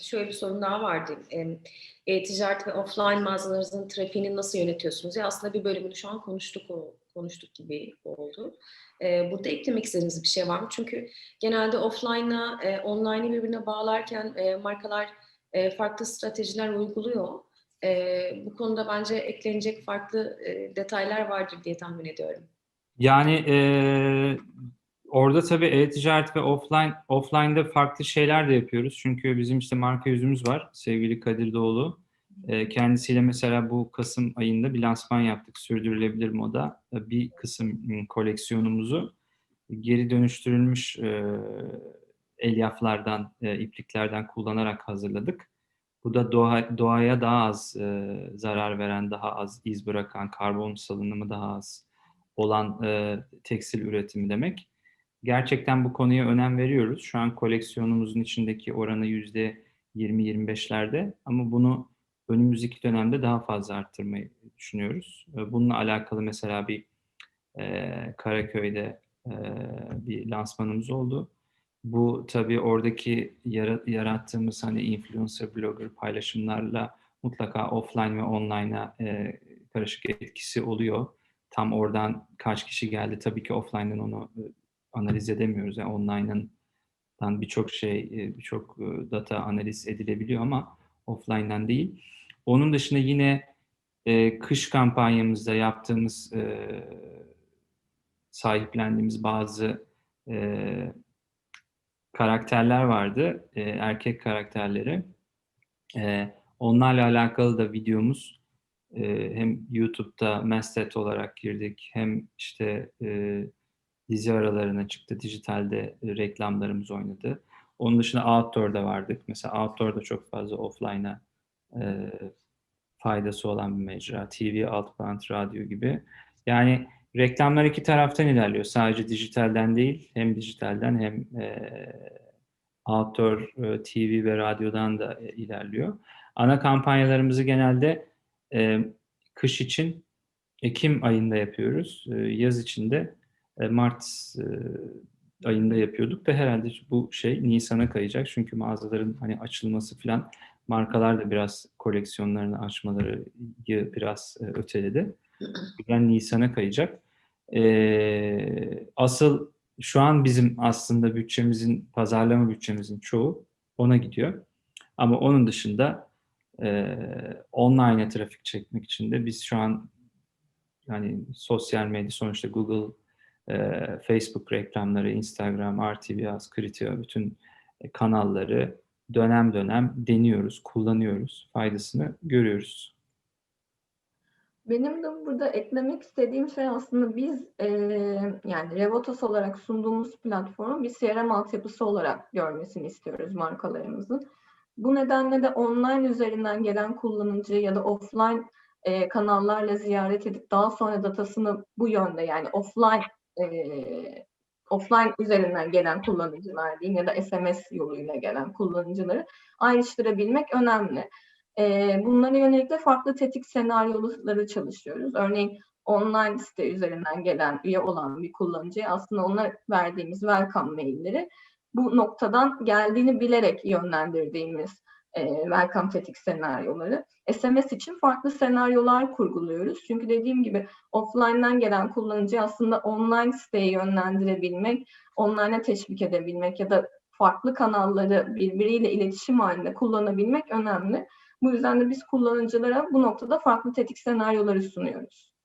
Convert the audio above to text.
Şöyle bir sorun daha vardı. E-ticaret ve offline mağazalarınızın trafiğini nasıl yönetiyorsunuz? Ya aslında bir bölümünü şu an konuştuk o konuştuk gibi oldu. E, burada eklemek istediğiniz bir şey var mı? Çünkü genelde offline'la e, online'ı birbirine bağlarken e, markalar e, farklı stratejiler uyguluyor. E, bu konuda bence eklenecek farklı e, detaylar vardır diye tahmin ediyorum. Yani e, orada tabii e-ticaret ve offline offline'da farklı şeyler de yapıyoruz. Çünkü bizim işte marka yüzümüz var sevgili Kadir Doğulu. E, kendisiyle mesela bu Kasım ayında bir lansman yaptık sürdürülebilir moda. E, bir kısım koleksiyonumuzu geri dönüştürülmüş e, elyaflardan, ipliklerden kullanarak hazırladık. Bu da doğa, doğaya daha az e, zarar veren, daha az iz bırakan, karbon salınımı daha az olan e, tekstil üretimi demek. Gerçekten bu konuya önem veriyoruz. Şu an koleksiyonumuzun içindeki oranı yüzde 20-25'lerde ama bunu önümüzdeki dönemde daha fazla arttırmayı düşünüyoruz. E, bununla alakalı mesela bir e, Karaköy'de e, bir lansmanımız oldu. Bu tabii oradaki yarattığımız hani influencer, blogger paylaşımlarla mutlaka offline ve online'a e, karışık etkisi oluyor. Tam oradan kaç kişi geldi tabii ki offline'dan onu e, analiz edemiyoruz. Yani online'dan birçok şey, e, birçok e, data analiz edilebiliyor ama offline'dan değil. Onun dışında yine e, kış kampanyamızda yaptığımız e, sahiplendiğimiz bazı e, karakterler vardı. E, erkek karakterleri. E, onlarla alakalı da videomuz e, hem YouTube'da Mestet olarak girdik hem işte e, dizi aralarına çıktı. Dijitalde e, reklamlarımız oynadı. Onun dışında Outdoor'da vardık. Mesela Outdoor'da çok fazla offline'a e, faydası olan bir mecra. TV, Outbound, radyo gibi. Yani reklamlar iki taraftan ilerliyor. Sadece dijitalden değil, hem dijitalden hem e, outdoor e, TV ve radyodan da e, ilerliyor. Ana kampanyalarımızı genelde e, kış için Ekim ayında yapıyoruz. E, yaz için de e, Mart e, ayında yapıyorduk da herhalde bu şey Nisan'a kayacak. Çünkü mağazaların hani açılması falan markalar da biraz koleksiyonlarını açmaları biraz e, öteledi. Yani Nisan'a kayacak. E, asıl şu an bizim aslında bütçemizin, pazarlama bütçemizin çoğu ona gidiyor. Ama onun dışında e, online trafik çekmek için de biz şu an yani sosyal medya sonuçta Google, e, Facebook reklamları, Instagram, RTV, Az, Kritio bütün kanalları dönem dönem deniyoruz, kullanıyoruz, faydasını görüyoruz. Benim de burada eklemek istediğim şey aslında biz e, yani Revotos olarak sunduğumuz platformu bir CRM altyapısı olarak görmesini istiyoruz markalarımızın. Bu nedenle de online üzerinden gelen kullanıcı ya da offline e, kanallarla ziyaret edip daha sonra datasını bu yönde yani offline e, offline üzerinden gelen kullanıcılar diyeyim ya da SMS yoluyla gelen kullanıcıları ayrıştırabilmek önemli. E, bunlara yönelik de farklı tetik senaryoları çalışıyoruz. Örneğin online site üzerinden gelen üye olan bir kullanıcıya aslında ona verdiğimiz welcome mailleri bu noktadan geldiğini bilerek yönlendirdiğimiz welcome tetik senaryoları. SMS için farklı senaryolar kurguluyoruz. Çünkü dediğim gibi offline'dan gelen kullanıcı aslında online siteye yönlendirebilmek, online'a teşvik edebilmek ya da farklı kanalları birbiriyle iletişim halinde kullanabilmek önemli. Bu yüzden de biz kullanıcılara bu noktada farklı tetik senaryoları sunuyoruz.